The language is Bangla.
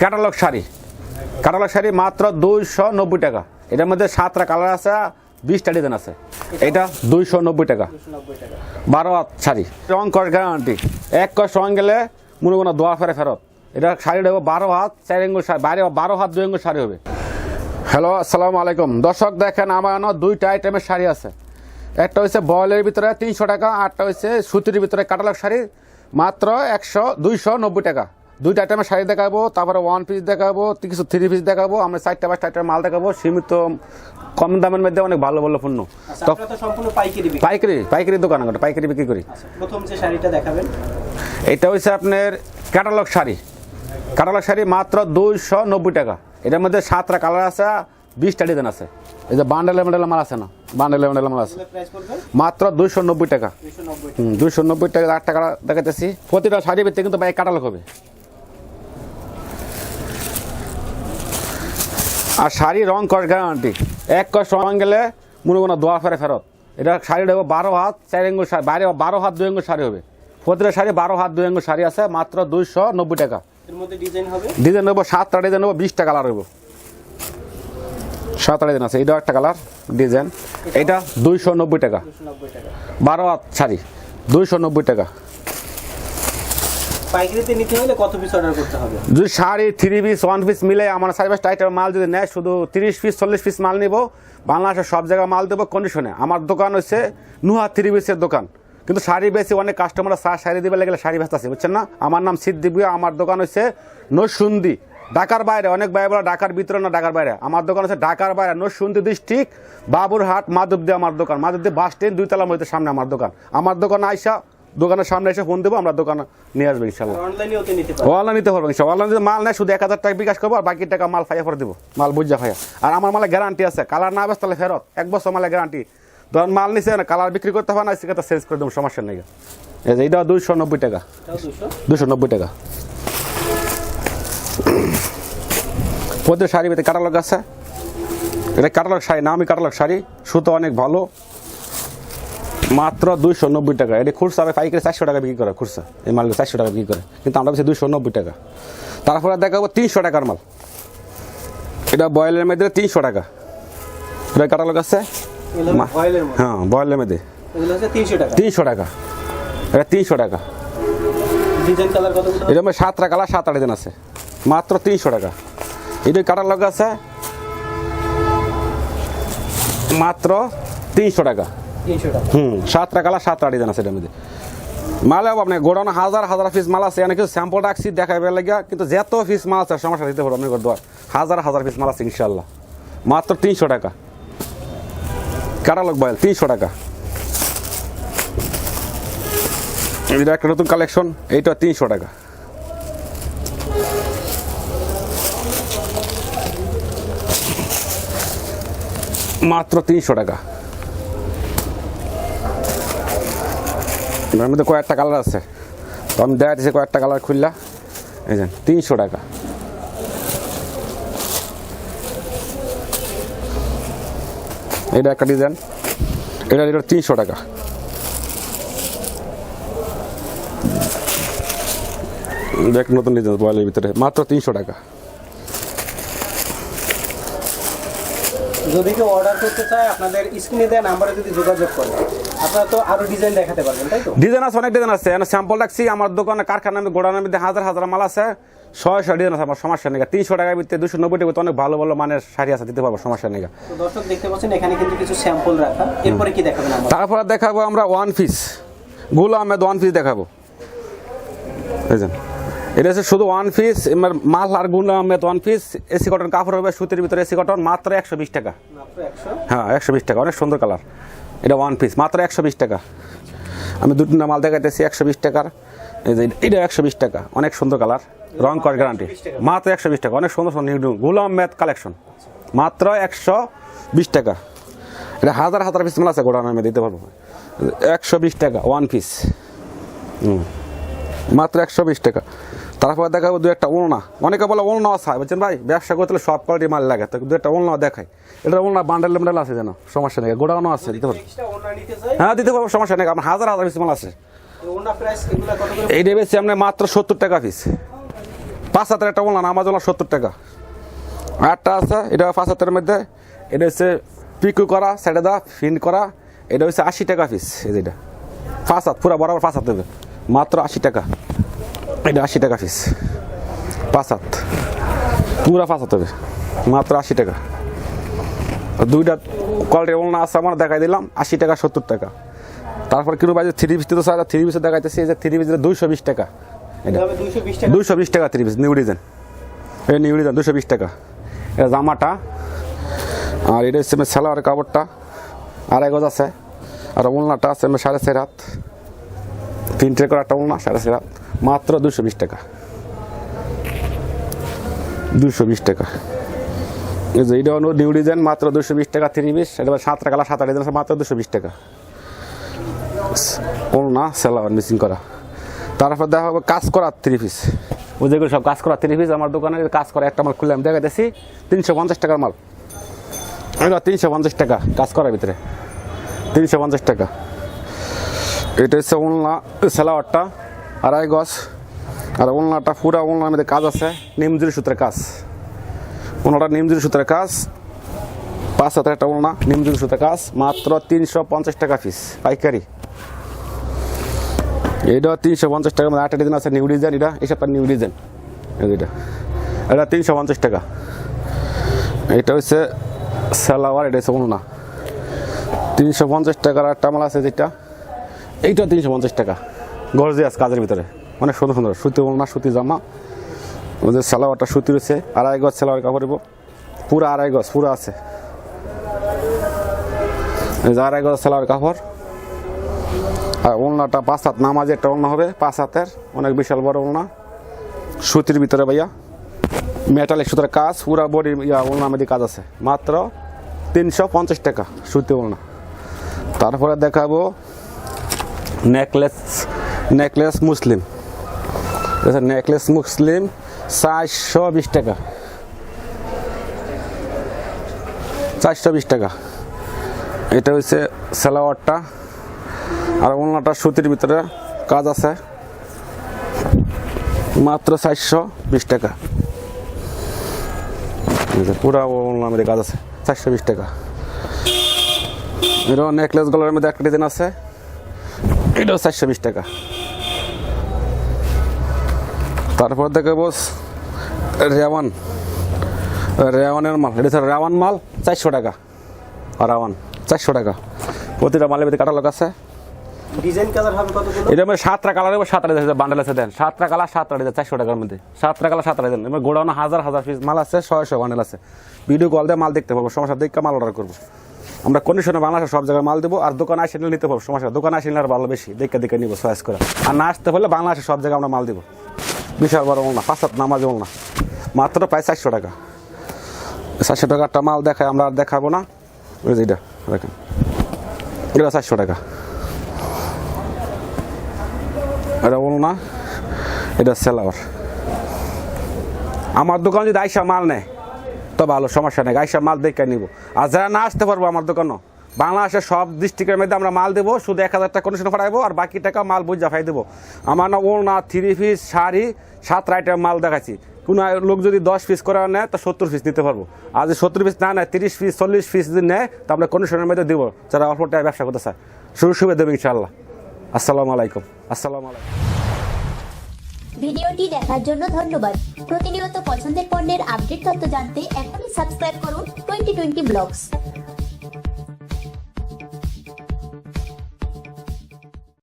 ক্যাটালগ শাড়ি। ক্যাটালগ শাড়ি মাত্র দুইশো নব্বই টাকা। এটার মধ্যে সাতটা কালার আছে, বিশটা ডিজাইন আছে। এটা দুইশো নব্বই টাকা। বারো হাত শাড়ি। রং কস গ্যারান্টি এক কস রং গেলে মনে কোনো দোয়া ফেরে ফেরত। এটা শাড়ি হবে বারো হাত, চার এঙ্গুল শাড়ি বারো হাত, দুই এঙ্গুল শাড়ি হবে। হ্যালো আসসালামু আলাইকুম। দর্শক দেখেন, আমার দুইটা আইটেমের শাড়ি আছে। একটা হচ্ছে বয়েলের ভিতরে তিনশো টাকা আরটা হচ্ছে সুতির ভিতরে কাটালক শাড়ি। মাত্র একশো দুইশো নব্বই টাকা। দুইটা আইটেমের শাড়ি দেখাবো তারপরে ওয়ান পিস দেখাবো কিছু থ্রি পিস দেখাবো আমরা চারটা পাঁচটা আইটেমের মাল দেখাবো। সীমিত কম দামের মধ্যে অনেক ভালো ভালো পণ্য। আচ্ছা, পাইকারি পাইকারি দোকান একটা পাইকারি বিক্রি করি। আচ্ছা, প্রথম যে শাড়িটা দেখাবেন। এটা হচ্ছে আপনার ক্যাটালগ শাড়ি। ক্যাটালগ শাড়ি মাত্র দুইশো নব্বই টাকা। এটার মধ্যে সাতটা কালার আছে বিশটা ডিজাইন আছে। এই যে বান্ডেলে বান্ডেলে মাল আছে না? বান্ডেলে বান্ডেলে মাল আছে। মাত্র দুইশো নব্বই টাকা। দুইশো নব্বই হুম দুইশো নব্বই টাকা আট টাকা দেখাতেছি প্রতিটা শাড়ি ভিত্তি কিন্তু ভাই কাটালগ হবে। আর শাড়ি রং কস গ্যারান্টি এক কস রং গেলে মনে কোনো দোয়া ফেরে ফেরত। এটা শাড়ি দেবো বারো হাত চার এঙ্গুল শাড়ি বাইরে বারো হাত দুই এঙ্গুল শাড়ি হবে। প্রতিটা শাড়ি বারো হাত দুই এঙ্গুল শাড়ি আছে মাত্র দুইশো নব্বই টাকা ডিজাইন হবে? নেব সাতটা ডিজাইন নেব বিশটা কালার হইব সাতটা ডিজাইন আছে এইটাও একটা কালার ডিজাইন এটা দুইশো নব্বই টাকা। বারো হাত শাড়ি দুইশো নব্বই টাকা। যদি sari three piece one piece মিলে আমার পাঁচটা আইটেম মাল যদি নেয় শুধু তিরিশ পিস চল্লিশ পিস মাল নিব বাংলাদেশের সব জায়গায় মাল দেবো কন্ডিশনে আমার দোকান হচ্ছে নুহা থ্রি পিসের দোকান। কিন্তু শাড়ি বেশি অনেক কাস্টমার চা শাড়ি দিবে লাগলে শাড়ি বেচতেছে বুঝছেন না? আমার নাম সিদ্দিক ভুঁইয়া, আমার দোকান হচ্ছে নসুন্দি ঢাকার বাইরে। অনেক বাইরে বলে ঢাকার ভিতরে না ঢাকার বাইরে। আমার দোকান হচ্ছে ঢাকার বাইরে নসুন্দি ডিস্ট্রিক্ট বাবুরহাট মাধবদী আমার দোকান। মাধবদী বাস স্ট্যান্ড দুইতলা মধ্যে সামনে আমার দোকান। আমার দোকান আইসা দোকানের সামনে এসে ফোন দেবো আমরা দোকানে নিয়ে আসব ইনশাল্লাহ। অনলাইন নিতে পারব। ইনশাল্লাহ। অনলাইন মাল নেয় শুধু এক হাজার টাকা বিকাশ করব আর বাকি টাকা মাল ফাইয়া করে দেবো। মাল বুঝা ফাইয়া। আর আমার মালে গ্যারান্টি আছে কালার না বেশ তাহলে ফেরত। এক বছর মালে গ্যারান্টি ধরুন মাল নিছে না কালার বিক্রি করতে হবে না সেটা চেঞ্জ করে দেবো সমস্যা নেই। এই যে এইটা দুইশো নব্বই টাকা। দুশো দুশো নব্বই টাকা। প্রতিটা শাড়ি পেতে কাটালগ আছে। এটা কাটালগ শাড়ি নামি কাটালগ শাড়ি সুতো অনেক ভালো। মাত্র দুইশো নব্বই টাকা। এটা খুরসা হবে পাইকারি চারশো টাকা বিক্রি করে খুরসা। এই মালগুলো চারশো টাকা বিক্রি করে। কিন্তু আমরা বেশি দুইশো নব্বই টাকা। তারপরে দেখাবো তিনশো টাকার মাল। এটা বয়েলের মধ্যে তিনশো টাকা। এটা কাটালগ আছে? হ্যাঁ বয়েলের হচ্ছে তিনশো টাকা। এটা তিনশো টাকা। এটা আমার সাতটা কালার সাত আট দিন আছে। মাত্র তিনশো টাকা। এটা কাটার লগ আছে? মাত্র তিনশো টাকা। হুম সাতটা কালার সাত আট দিন আছে এটার মধ্যে। মাল আপনি গোডাউন হাজার হাজার পিস মাল আছে অনেক কিছু স্যাম্পল রাখছি দেখাবে লাগিয়া, কিন্তু যত পিস মাল আছে, সমস্যা দিতে পারব আপনি দোয়ার হাজার হাজার পিস মাল আছে ইনশাল্লাহ মাত্র তিনশো টাকা। কাটালগ বয়েল তিনশো টাকা। এটা একটা নতুন কালেকশন এইটা তিনশো টাকা। মাত্র তিনশো টাকা। এর মধ্যে কয়েকটা কালার আছে। তো আমি দেখা দিচ্ছি কয়েকটা কালার খুললা। এই যে, তিনশো টাকা। এটা একটা ডিজাইন। এটা এটা তিনশো টাকা। একটা নতুন ডিজাইন, বয়েলের ভিতরে। মাত্র তিনশো টাকা। যদি কেউ অর্ডার করতে চায়, আপনাদের স্ক্রিনে দেওয়া নাম্বারে যদি যোগাযোগ করে। আপনারা তো আরও ডিজাইন দেখাতে পারবেন তাই তো? ডিজাইন আছে অনেক ডিজাইন আছে। স্যাম্পল রাখছি আমার দোকানে কারখানার মধ্যে মধ্যে হাজার হাজার মাল আছে। ছয়শো ডিজাইন আছে আমার সমস্যা নেই তিনশো টাকার ভিতরে দুশো নব্বই টাকা অনেক ভালো ভালো মানের শাড়ি আছে দিতে পারব সমস্যা নেই দর্শক দেখতে পাচ্ছেন এখানে কিন্তু কিছু স্যাম্পল রাখা। এরপরে কি দেখাবেন তারপরে দেখাবো আমরা ওয়ান পিসগুলো আহমেদ ওয়ান পিস দেখাবো। বুঝলেন এটা হচ্ছে শুধু ওয়ান পিস মাল আরগুলো Ahmed one piece AC cotton কাপড় হবে সুতির ভিতরে এসি কটন মাত্র একশো বিশ টাকা। হ্যাঁ একশো বিশ টাকা অনেক সুন্দর কালার এটা ওয়ান পিস মাত্র একশো বিশ টাকা। আমি দুটো মাল দেখাইতেছি, একশো বিশ টাকার। এটা একশো বিশ টাকা, অনেক সুন্দর কালার রং কর গ্যারান্টি মাত্র একশো বিশ টাকা, অনেক সুন্দর সুন্দর গুলাম ম্যাথ কালেকশন মাত্র একশো বিশ টাকা। এটা হাজার হাজার পিস মাল আছে গোডাউন আমি দিতে পারব। একশো বিশ টাকা ওয়ান পিস মাত্র একশো বিশ টাকা। তারপর দেখাবো দু একটা ওলনা। অনেকে বলে ওলনা আছে বলছেন ভাই ব্যবসা করতে হলে সব কোয়ালিটি মাল লাগে। তো দু একটা ওলনা দেখাই। এটা ওলনা বান্ডেল বান্ডেল আছে যেন। সমস্যা নেই। গোডাউনও আছে দিতে পারব। হ্যাঁ দিতে পারব সমস্যা নেই। আমার হাজার হাজার পিস মাল আছে। এই দেবে আপনি মাত্র সত্তর টাকা পিস পাঁচ হাতের একটা বললাম নামাজ হলো সত্তর টাকা। আটটা আছে এটা পাঁচ হাতের মধ্যে। এটা হচ্ছে পিকু করা সাইডে দেওয়া ফিন করা। এটা হচ্ছে আশি টাকা পিস এই যেটা পাঁচ হাত পুরো বরাবর পাঁচ হাত দেবে। মাত্র আশি টাকা। এটা আশি টাকা পিস পাঁচ হাত। পুরা পাঁচ হাত হবে। মাত্র আশি টাকা। দুইটা কোয়ালিটির ওলনা আছে আমার দেখাই দিলাম আশি টাকা সত্তর টাকা। তারপর কিলো বাজে থ্রি পিস তো স্যার থ্রি পিসে দেখাইতেছি এই যে থ্রি পিস দুইশো বিশ টাকা। এটা দুইশো বিশ টাকা। থ্রি পিস নিউ ডিজাইন এই নিউ ডিজাইন দুশো বিশ টাকা। এটা জামাটা। আর এটা হচ্ছে আমার সালোয়ার কাপড়টা। আড়াই গজ আছে। আর ওলনাটা আছে সাড়ে চার হাত। তিনটে করে একটা ওলনা সাড়ে চার হাত। মাত্র দুশো বিশ টাকা। দুশো বিশ টাকা। যে এটা হলো নিউ ডিজাইন মাত্র দুশো বিশ টাকা থ্রি পিস এটা সাতটা কালা সাত আট ডিজাইন মাত্র দুশো বিশ টাকা। ওলনা সালোয়ার মিসিং করা। তারপর দেখা হবে কাজ করা থ্রি পিস ওই যেগুলো সব কাজ করা থ্রি পিস আমার দোকানে কাজ করা একটা মাল খুললে আমি দেখাইতেছি, তিনশো পঞ্চাশ টাকার মাল। এটা তিনশো পঞ্চাশ টাকা কাজ করার ভিতরে। তিনশো পঞ্চাশ টাকা। এটা হচ্ছে ওলনা সেলাওয়ারটা আড়াই গজ। আর ওলনাটা পুরা ওলনার মধ্যে কাজ আছে নিমজুরি সূত্রের কাজ। ওনাটা নিমজুরি সূত্রের কাজ, পাঁচ হাজার একটা ওলনা নিমজুরি সূত্রের কাজ, মাত্র তিনশো পঞ্চাশ টাকা পিস পাইকারি। এটা তিনশো পঞ্চাশ টাকার মধ্যে আটটা ডিজাইন আছে নিউ ডিজাইন এটা এইসব নিউ ডিজাইন এটা এটা তিনশো পঞ্চাশ টাকা। এটা হচ্ছে সালোয়ার, এটা হচ্ছে ওলনা। তিনশো পঞ্চাশ টাকার একটা মাল আছে যেটা, এইটা তিনশো পঞ্চাশ টাকা। গর্জিয়াস কাজের ভিতরে। অনেক সুন্দর সুন্দর। সুতি ওলনা সুতি জামা ওদের সালোয়ারটা সুতি রয়েছে। আড়াই গজ সালোয়ার কাপড় পুরো আড়াই গজ, পুরো আছে। আড়াই গজ সালোয়ার কাপড়। আর ওলনাটা পাঁচ হাত নামাজে একটা ওলনা হবে, পাঁচ হাতের। অনেক বিশাল বড় ওলনা সুতির ভিতরে ভাইয়া মেটালিক সুতরাং কাজ। পুরা বডি ইয়া ওলনা মধ্যে কাজ আছে। মাত্র তিনশো পঞ্চাশ টাকা সুতি ওলনা তারপরে দেখাবো necklace necklace Muslim. Necklace Muslim চারশো বিশ টাকা। চারশো বিশ টাকা। এটা হচ্ছে সালোয়ারটা। আর ওলনাটা সুতির ভিতরে কাজ আছে। মাত্র চারশো বিশ টাকা। পুরা মধ্যে কাজ আছে, চারশো বিশ টাকা। এটাও নেকলেস গলার মধ্যে একটা ডিজাইন আছে। এটাও চারশো বিশ টাকা। তারপর দেখাবো রেওয়ান। রেওয়ানের মাল এটা হচ্ছে রেওয়ান মাল চারশো টাকা। রাওয়ান চারশো টাকা। প্রতিটা মালের ভিতরে কাটালগ আছে। এটা মানে সাতটা কালার হবে সাতটা ডিজাইন বান্ডেল আছে দেন। সাতটা কালার সাতটা ডিজাইন চারশো টাকার মধ্যে। সাতটা কালার সাতটা ডিজাইন এবার গোডাউনে হাজার হাজার পিস মাল আছে ছয়শো বান্ডেল আছে। ভিডিও কল দিয়ে মাল দেখতে পাবো সমস্যা দেখে মাল অর্ডার করব। আমরা কন্ডিশনে বাংলাদেশের সব জায়গায় মাল দেবো আর দোকানে আসে নিলে নিতে পারব সমস্যা দোকানে আসে নিলে আর ভালো বেশি। দেখে দেখে নিবো চয়েস করে। আর না আসতে হলে বাংলাদেশের সব জায়গায় আমরা মাল দেবো। বিশাল বড় না পাঁচ নামাজ না মাত্র প্রায় চারশো টাকা। চারশো টাকা একটা মাল দেখায়, আমরা আর দেখাবো না। ওই যে এটা, দেখেন। এটা চারশো টাকা। এটা বলো না এটা সেলাওয়ার। আমার দোকান যদি আইসা মাল নেয়, তো ভালো, সমস্যা নেই। আইসা মাল দেখে নিব। আর যারা না আসতে পারব আমার দোকানও। বাংলাদেশের সব ডিস্ট্রিক্টের মধ্যে আমরা মাল দেবো, শুধু এক হাজার টাকা কন্ডিশন ফাটাইবো, আর বাকি টাকা মাল বুঝা ফাই দেবো। আমার না ওড়না থ্রি পিস শাড়ি, সাত আইটেম মাল দেখাচ্ছি। কোনো লোক যদি দশ পিস করে নেয়, তো সত্তর পিস নিতে পারব। আর যদি সত্তর পিস না নেয়, তিরিশ পিস চল্লিশ পিস যদি নেয়, তো আমরা কন্ডিশনের মধ্যে দেবো। যারা অল্প টাকা ব্যবসা করতে চায় শুরু সুবিধা দেবে ইনশাল্লাহ আসসালামু আলাইকুম। আসসালামু আলাইকুম। ভিডিওটি দেখার জন্য ধন্যবাদ। প্রতিনিয়ত পছন্দের পণ্যের আপডেট তথ্য জানতে এখনই সাবস্ক্রাইব করুন টোয়েন্টি টোয়েন্টি ব্লগস।